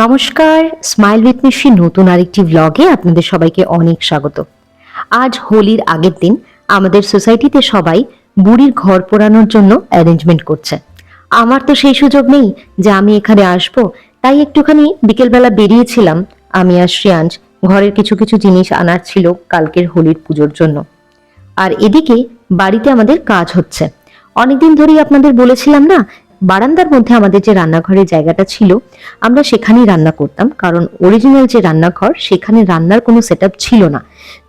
নমস্কার smile with নতুন আরেকটি ব্লগে আপনাদের সবাইকে অনেক স্বাগত। আজ হোলির আগের দিন আমাদের সোসাইটিতে সবাই বুড়ির ঘর পোড়ানোর জন্য অ্যারেঞ্জমেন্ট করছে। আমার তো সেই সুযোগ নেই যে আমি এখানে আসব, তাই একটুখানি বিকেলবেলা বেরিয়েছিলাম আমি আর শ্রেয়াঞ্জ। ঘরের কিছু কিছু জিনিস আনার ছিল কালকের হোলির পুজোর জন্য। আর এদিকে বাড়িতে আমাদের কাজ হচ্ছে। অনেকদিন ধরেই আপনাদের বলেছিলাম না বারান্দার মধ্যে আমাদের যে রান্নাঘরের জায়গাটা ছিল আমরা সেখানেই রান্না করতাম। কারণ অরিজিনাল যে রান্নাঘর সেখানে রান্নার কোনো সেট ছিল না।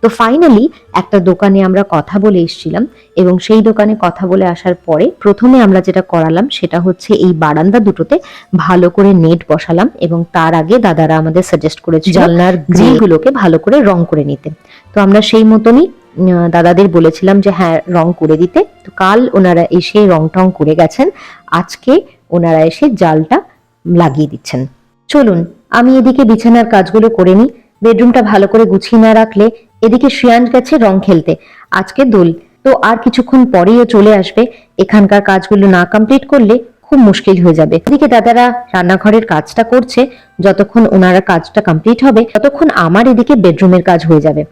তো ফাইনালি একটা দোকানে আমরা কথা বলে এসেছিলাম এবং সেই দোকানে কথা বলে আসার পরে প্রথমে আমরা যেটা করালাম সেটা হচ্ছে এই বারান্দা দুটোতে ভালো করে নেট বসালাম এবং তার আগে দাদারা আমাদের সাজেস্ট করেছে জানলার গ্রিলগুলোকে ভালো করে রং করে নিতে। তো আমরা সেই মতনই দাদাদের বলেছিলাম যে হ্যাঁ রং করে দিতে। তো কাল ওনারা এসে রং টং করে গেছেন। আজকে ওনারা এসে জালটা লাগিয়ে দিচ্ছেন। চলুন, আমি এদিকে বিছানার কাজগুলো করে নিই। বেডরুমটা ভালো করে গুছিয়ে না রাখলে এদিকে শ্রেয়ান গেছে রং খেলতে। আজকে দোল, তো আর কিছুক্ষণ পরেই চলে আসবে। এখানকার কাজগুলো না কমপ্লিট করলে খুব মুশকিল হয়ে যাবে। এদিকে দাদারা রান্নাঘরের কাজটা করছে। যতক্ষণ ওনারা কাজটা কমপ্লিট হবে, ততক্ষণ আমার এদিকে বেডরুমের কাজ হয়ে যাবে।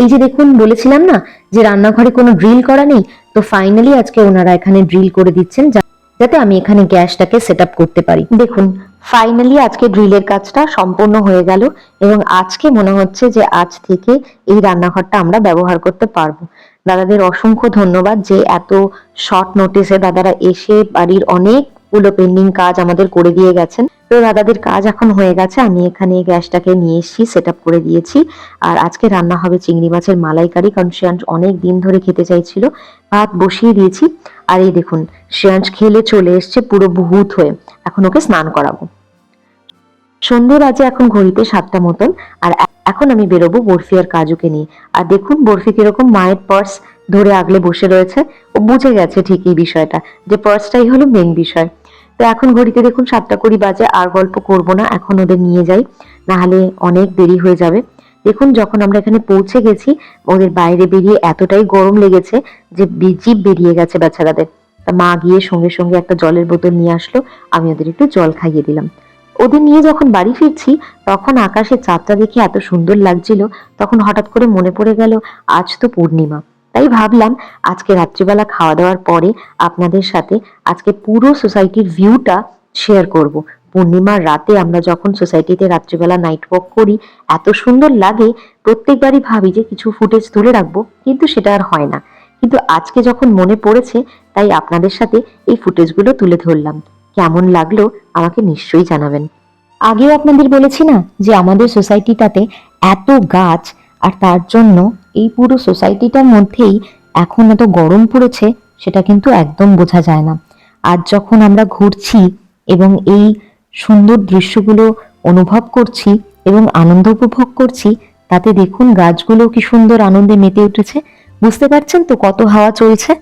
এই যে দেখুন, বলেছিলাম না যে রান্নাঘরে কোনো ড্রিল করা নেই? তো ফাইনালি আজকে ওনারা এখানে ড্রিল করে দিচ্ছেন যাতে আমি এখানে গ্যাসটাকে সেট করতে পারি। দেখুন ফাইনালি আজকে ড্রিলের কাজটা সম্পূর্ণ হয়ে গেল এবং আজকে মনে হচ্ছে যে আজ থেকে এই রান্নাঘরটা আমরা ব্যবহার করতে পারব। দাদাদের অসংখ্য ধন্যবাদ যে এত শর্ট নোটিসে দাদারা এসে বাড়ির অনেকগুলো পেন্ডিং কাজ আমাদের করে দিয়ে গেছেন। তো দাদাদের কাজ এখন হয়ে গেছে, আমি এখানে গ্যাসটাকে নিয়ে এসেছি সেট করে দিয়েছি। আর আজকে রান্না হবে চিংড়ি মাছের মালাইকারি, কারণ শ্রেয়াংশ অনেক দিন ধরে খেতে চাইছিল। ভাত বসিয়ে দিয়েছি। আর এই দেখুন, শ্রেয়াংশ খেলে চলে এসছে পুরো ভূত হয়ে। এখন ওকে স্নান করাবো। সন্ধে বাজে এখন ঘড়িতে সাতটা মতন, আর এখন আমি বেরোবো বরফি আর কাজুকে নিয়ে। আর দেখুন, বরফি কীরকম মায়ের পার্স ধরে আগলে বসে রয়েছে। ও বুঝে গেছে ঠিকই বিষয়টা, যে পার্সটাই হলো মেন বিষয়। তো এখন ঘড়িতে দেখুন সাতটা কুড়ি বাজে, আর গল্প করব না, এখন ওদের নিয়ে যাই। নাহলে অনেক দেরি হয়ে যাবে। দেখুন, যখন আমরা এখানে পৌঁছে গেছি, ওদের বাইরে বেরিয়ে এতটাই গরম লেগেছে যে জীব বেরিয়ে গেছে বেচারাদের। তা মা গিয়ে সঙ্গে সঙ্গে একটা জলের বোতল নিয়ে আসলো, আমি ওদের একটু জল খাইয়ে দিলাম। ওদের নিয়ে যখন বাড়ি ফিরছি, তখন আকাশে চাঁদটা দেখে এত সুন্দর লাগছিল, তখন হঠাৎ করে মনে পড়ে গেল, আজ তো পূর্ণিমা। তাই ভাবলাম, আজকে রাত্রিবেলা খাওয়া দাওয়ার পরে আপনাদের সাথে আজকে পুরো সোসাইটির ভিউটা শেয়ার করব। পূর্ণিমার রাতে আমরা যখন সোসাইটিতে রাত্রিবেলা নাইট ওয়াক করি, এত সুন্দর লাগে, প্রত্যেকবারই ভাবি যে কিছু ফুটেজ তুলে রাখব, কিন্তু সেটা আর হয় না। কিন্তু আজকে যখন মনে পড়েছে, তাই আপনাদের সাথে এই ফুটেজগুলো তুলে ধরলাম। কেমন লাগল আমাকে নিশ্চয়ই জানাবেন। আগেও আপনাদের বলেছি না যে আমাদের সোসাইটিটাতে এত গাছ, আর তার জন্য এই পুরো সোসাইটিটার মধ্যেই এখন এত গরম পড়েছে, সেটা কিন্তু একদম বোঝা যায় না। আজ যখন আমরা ঘুরছি এবং এই সুন্দর দৃশ্যগুলো অনুভব করছি এবং আনন্দ উপভোগ করছি, তাতে দেখুন গাছগুলো কি সুন্দর আনন্দে মেতে উঠেছে। বুঝতে পারছেন তো কত হাওয়া চলছে?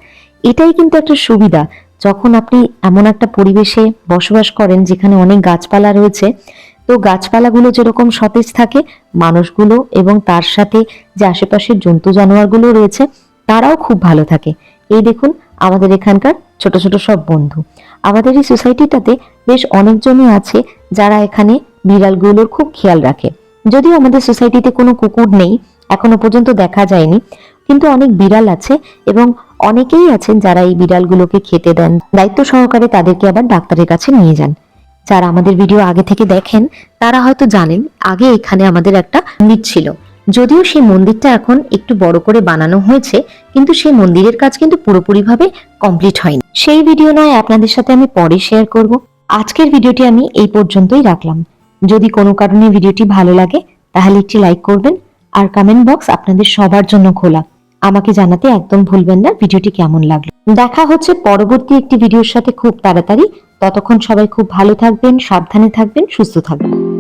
এটাই কিন্তু একটা সুবিধা যখন আপনি এমন একটা পরিবেশে বসবাস করেন যেখানে অনেক গাছপালা রয়েছে, তো গাছপালাগুলো যেরকম সতেজ থাকে, মানুষগুলো এবং তার সাথে যে আশেপাশের জন্তু জানোয়ারগুলো রয়েছে, তারাও খুব ভালো থাকে। এই দেখুন আমাদের এখানকার ছোট ছোট সব বন্ধু। আমাদের এই সোসাইটিটাতে বেশ অনেকজনই আছে যারা এখানে বিড়ালগুলোর খুব খেয়াল রাখে। যদিও আমাদের সোসাইটিতে কোনো কুকুর নেই, এখনও পর্যন্ত দেখা যায়নি। কিন্তু অনেক বিড়াল আছে এবং অনেকেই আছেন যারা এই বিড়ালগুলোকে খেতে দেন। দায়িত্ব সহকারে তাদেরকে আবার ডাক্তারের কাছে নিয়ে যান। যারা আমাদের ভিডিও আগে থেকে দেখেন, তারা হয়তো জানেন, আগে এখানে আমাদের একটা মন্দির ছিল। যদিও সেই মন্দিরটা এখন একটু বড় করে বানানো হয়েছে, কিন্তু সেই মন্দিরের কাজ কিন্তু পুরোপুরিভাবে কমপ্লিট হয়নি। সেই ভিডিও নয়, আপনাদের সাথে আমি পরে শেয়ার করব। আজকের ভিডিওটি আমি এই পর্যন্তই রাখলাম। যদি কোনো কারণে ভিডিওটি ভালো লাগে, তাহলে একটি লাইক করবেন, আর কমেন্ট বক্স আপনাদের সবার জন্য খোলা। আমাকে জানাতে একদম ভুলবেন না, ভিডিওটি কেমন লাগল? দেখা হচ্ছে পরবর্তী একটি ভিডিওর সাথে খুব তাড়াতাড়ি। ততক্ষণ সবাই খুব ভালো থাকবেন, সাবধানে থাকবেন, সুস্থ থাকবেন।